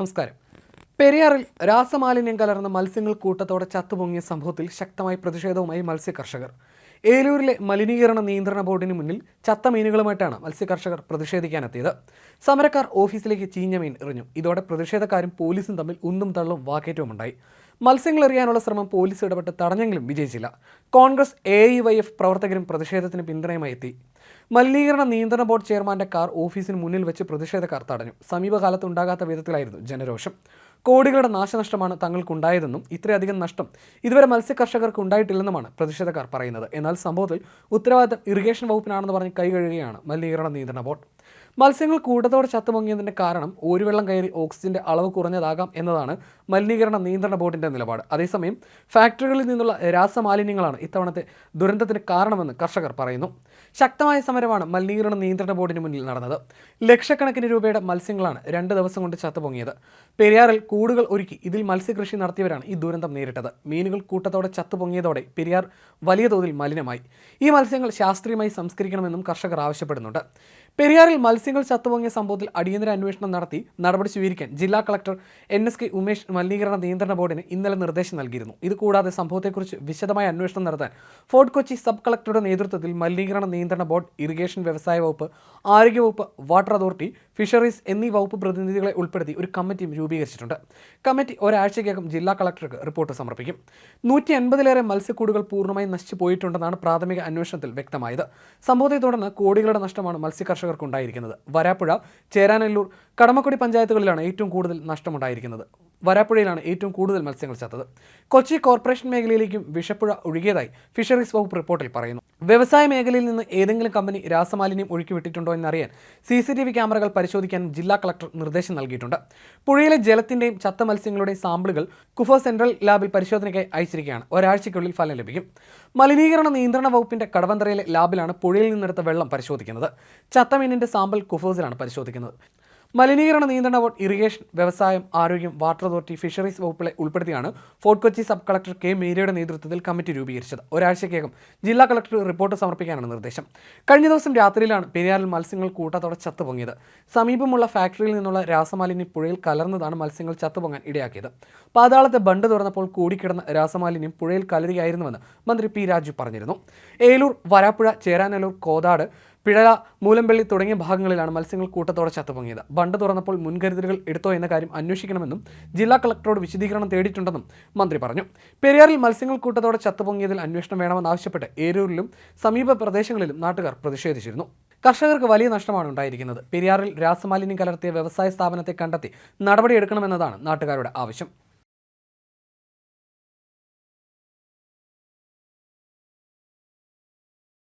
നമസ്കാരം. പെരിയാറിൽ രാസമാലിന്യം കലർന്ന മത്സ്യങ്ങൾ കൂട്ടത്തോടെ ചത്തുപൊങ്ങിയ സംഭവത്തിൽ ശക്തമായ പ്രതിഷേധവുമായി മത്സ്യകർഷകർ. ഏലൂരിലെ മലിനീകരണ നിയന്ത്രണ ബോർഡിന് മുന്നിൽ ചത്ത മീനുകളുമായിട്ടാണ് മത്സ്യകർഷകർ പ്രതിഷേധിക്കാനെത്തിയത്. സമരക്കാർ ഓഫീസിലേക്ക് ചീഞ്ഞ മീൻ എറിഞ്ഞു. ഇതോടെ പ്രതിഷേധക്കാരും പോലീസും തമ്മിൽ ഉന്നും തള്ളും വാക്കേറ്റവുമുണ്ടായി. മത്സ്യങ്ങൾ എറിയാനുള്ള ശ്രമം പോലീസ് ഇടപെട്ട് തടഞ്ഞെങ്കിലും വിജയിച്ചില്ല. Congress A I Y F പ്രവർത്തകരും പ്രതിഷേധത്തിന് പിന്തുണയുമായി എത്തി മലിനീകരണ നിയന്ത്രണ ബോർഡ് ചെയർമാന്റെ കാർ ഓഫീസിന് മുന്നിൽ വെച്ച് പ്രതിഷേധക്കാർ തടഞ്ഞു. സമീപകാലത്ത് ഉണ്ടാകാത്ത വിധത്തിലായിരുന്നു ജനരോഷം. കോടികളുടെ നാശനഷ്ടമാണ് തങ്ങൾക്കുണ്ടായതെന്നും ഇത്രയധികം നഷ്ടം ഇതുവരെ മത്സ്യ കർഷകർക്ക് ഉണ്ടായിട്ടില്ലെന്നുമാണ് പ്രതിഷേധക്കാർ പറയുന്നത്. എന്നാൽ സംഭവത്തിൽ ഉത്തരവാദിത്തം ഇറിഗേഷൻ വകുപ്പിനാണെന്ന് പറഞ്ഞ് കൈ കൈകഴുകുകയാണ് മലിനീകരണ നിയന്ത്രണ ബോർഡ്. മത്സ്യങ്ങൾ കൂട്ടത്തോടെ ചത്തുപൊങ്ങിയതിന്റെ കാരണം ഓരുവെള്ളം കയറി ഓക്സിജന്റെ അളവ് കുറഞ്ഞതാകാം എന്നതാണ് മലിനീകരണ നിയന്ത്രണ ബോർഡിന്റെ നിലപാട്. അതേസമയം ഫാക്ടറികളിൽ നിന്നുള്ള രാസമാലിന്യങ്ങളാണ് ഇത്തവണത്തെ ദുരന്തത്തിന് കാരണമെന്ന് കർഷകർ പറയുന്നു. ശക്തമായ സമരമാണ് മലിനീകരണ നിയന്ത്രണ ബോർഡിന് മുന്നിൽ നടന്നത്. ലക്ഷക്കണക്കിന് രൂപയുടെ മത്സ്യങ്ങളാണ് രണ്ട് ദിവസം കൊണ്ട് ചത്തുപൊങ്ങിയത് പെരിയാറിൽ കൂടുകൾ ഒരുക്കി ഇതിൽ മത്സ്യകൃഷി നടത്തിയവരാണ് ഈ ദുരന്തം നേരിട്ടത്. മീനുകൾ കൂട്ടത്തോടെ ചത്തുപൊങ്ങിയതോടെ പെരിയാർ വലിയ തോതിൽ മലിനമായി. ഈ മത്സ്യങ്ങൾ ശാസ്ത്രീയമായി സംസ്കരിക്കണമെന്നും കർഷകർ ആവശ്യപ്പെടുന്നുണ്ട്. പെരിയാറിൽ മത്സ്യങ്ങൾ ചത്തുപൊങ്ങിയ സംഭവത്തിൽ അടിയന്തര അന്വേഷണം നടത്തി നടപടി സ്വീകരിക്കാൻ ജില്ലാ collector N S K Umesh മലിനീകരണ നിയന്ത്രണ ബോർഡിന് ഇന്നലെ നിർദ്ദേശം നൽകിയിരുന്നു. ഇതുകൂടാതെ സംഭവത്തെക്കുറിച്ച് വിശദമായ അന്വേഷണം നടത്താൻ ഫോർട്ട് കൊച്ചി സബ് കളക്ടറുടെ നേതൃത്വത്തിൽ മലിനീകരണ നിയന്ത്രണ ബോർഡ് ഇറിഗേഷൻ വ്യവസായ വകുപ്പ് ആരോഗ്യവകുപ്പ് വാട്ടർ അതോറിറ്റി ഫിഷറീസ് എന്നീ വകുപ്പ് പ്രതിനിധികളെ ഉൾപ്പെടുത്തി ഒരു കമ്മിറ്റിയും രൂപീകരിച്ചിട്ടുണ്ട്. കമ്മിറ്റി ഒരാഴ്ചയ്ക്കകം ജില്ലാ കളക്ടർക്ക് റിപ്പോർട്ട് സമർപ്പിക്കും. നൂറ്റി അൻപതിലേറെ മത്സ്യക്കൂടുകൾ പൂർണമായും നശിച്ചു പോയിട്ടുണ്ടെന്നാണ് പ്രാഥമിക അന്വേഷണത്തിൽ വ്യക്തമായത്. സംഭവത്തെ തുടർന്ന് കോടികളുടെ നഷ്ടമാണ് മത്സ്യകർഷകർക്കുണ്ടായിരിക്കുന്നത്. വരാപ്പുഴ ചേരാനല്ലൂർ കടമക്കുടി പഞ്ചായത്തുകളിലാണ് ഏറ്റവും കൂടുതൽ നഷ്ടമുണ്ടായിരിക്കുന്നത്. വരാപ്പുഴയിലാണ് ഏറ്റവും കൂടുതൽ മത്സ്യങ്ങൾ ചത്തത്. കൊച്ചി കോർപ്പറേഷൻ മേഖലയിലേക്കും വിഷപ്പുഴ ഒഴുകിയതായി ഫിഷറീസ് വകുപ്പ് റിപ്പോർട്ടിൽ പറയുന്നു. വ്യവസായ മേഖലയിൽ നിന്ന് ഏതെങ്കിലും കമ്പനി രാസമാലിന്യം ഒഴുക്കിവിട്ടിട്ടുണ്ടോ എന്നറിയാൻ സി സി ടി വി ക്യാമറകൾ പരിശോധിക്കാൻ ജില്ലാ കളക്ടർ നിർദ്ദേശം നൽകിയിട്ടുണ്ട്. പുഴയിലെ ജലത്തിന്റെയും ചത്ത മത്സ്യങ്ങളുടെയും സാമ്പിളുകൾ കുഫോ സെൻട്രൽ ലാബിൽ പരിശോധനയ്ക്കായി അയച്ചിരിക്കുകയാണ്. ഒരാഴ്ചയ്ക്കുള്ളിൽ ഫലം ലഭിക്കും. മലിനീകരണ നിയന്ത്രണ വകുപ്പിന്റെ കടവന്തറയിലെ ലാബിലാണ് പുഴയിൽ നിന്നെടുത്ത വെള്ളം പരിശോധിക്കുന്നത്. ചത്തമീനിന്റെ സാമ്പിൾ കുഫോസിലാണ് പരിശോധിക്കുന്നത്. മലിനീകരണ നിയന്ത്രണ ബോർഡ് ഇറിഗേഷൻ വ്യവസായം ആരോഗ്യം വാട്ടർ അതോറിറ്റി ഫിഷറീസ് വകുപ്പുകളെ ഉൾപ്പെടുത്തിയാണ് fort Kochi sub collector K മീരയുടെ നേതൃത്വത്തിൽ കമ്മിറ്റി രൂപീകരിച്ചത്. ഒരാഴ്ചയ്ക്കകം ജില്ലാ കളക്ടർ റിപ്പോർട്ട് സമർപ്പിക്കാനാണ് നിർദ്ദേശം. കഴിഞ്ഞ ദിവസം രാത്രിയിലാണ് പെരിയാറിൽ മത്സ്യങ്ങൾ കൂട്ടത്തോടെ ചത്തുപൊങ്ങിയത്. സമീപമുള്ള ഫാക്ടറിയിൽ നിന്നുള്ള രാസമാലിന്യം പുഴയിൽ കലർന്നതാണ് മത്സ്യങ്ങൾ ചത്തുപൊങ്ങാൻ ഇടയാക്കിയത്. പാതാളത്തെ ബണ്ട് തുറന്നപ്പോൾ കൂടിക്കിടന്ന രാസമാലിന്യം പുഴയിൽ കലരുകയായിരുന്നുവെന്ന് മന്ത്രി പി രാജു പറഞ്ഞിരുന്നു. ഏലൂർ വരാപ്പുഴ ചേരാനല്ലൂർ കോതാട് പിഴല മൂലമ്പള്ളി തുടങ്ങിയ ഭാഗങ്ങളിലാണ് മത്സ്യങ്ങൾ കൂട്ടത്തോടെ ചത്തുപൊങ്ങിയത്. ബണ്ട് തുറന്നപ്പോൾ മുൻകരുതലുകൾ എടുത്തോ എന്ന കാര്യം അന്വേഷിക്കണമെന്നും ജില്ലാ കളക്ടറോട് വിശദീകരണം തേടിയിട്ടുണ്ടെന്നും മന്ത്രി പറഞ്ഞു. പെരിയാറിൽ മത്സ്യങ്ങൾ കൂട്ടത്തോടെ ചത്തുപൊങ്ങിയതിൽ അന്വേഷണം വേണമെന്നാവശ്യപ്പെട്ട് ഏരൂരിലും സമീപ പ്രദേശങ്ങളിലും നാട്ടുകാർ പ്രതിഷേധിച്ചിരുന്നു. കർഷകർക്ക് വലിയ നഷ്ടമാണ് ഉണ്ടായിരിക്കുന്നത്. പെരിയാറിൽ രാസമാലിന്യം കലർത്തിയ വ്യവസായ സ്ഥാപനത്തെ കണ്ടെത്തി നടപടിയെടുക്കണമെന്നതാണ് നാട്ടുകാരുടെ ആവശ്യം.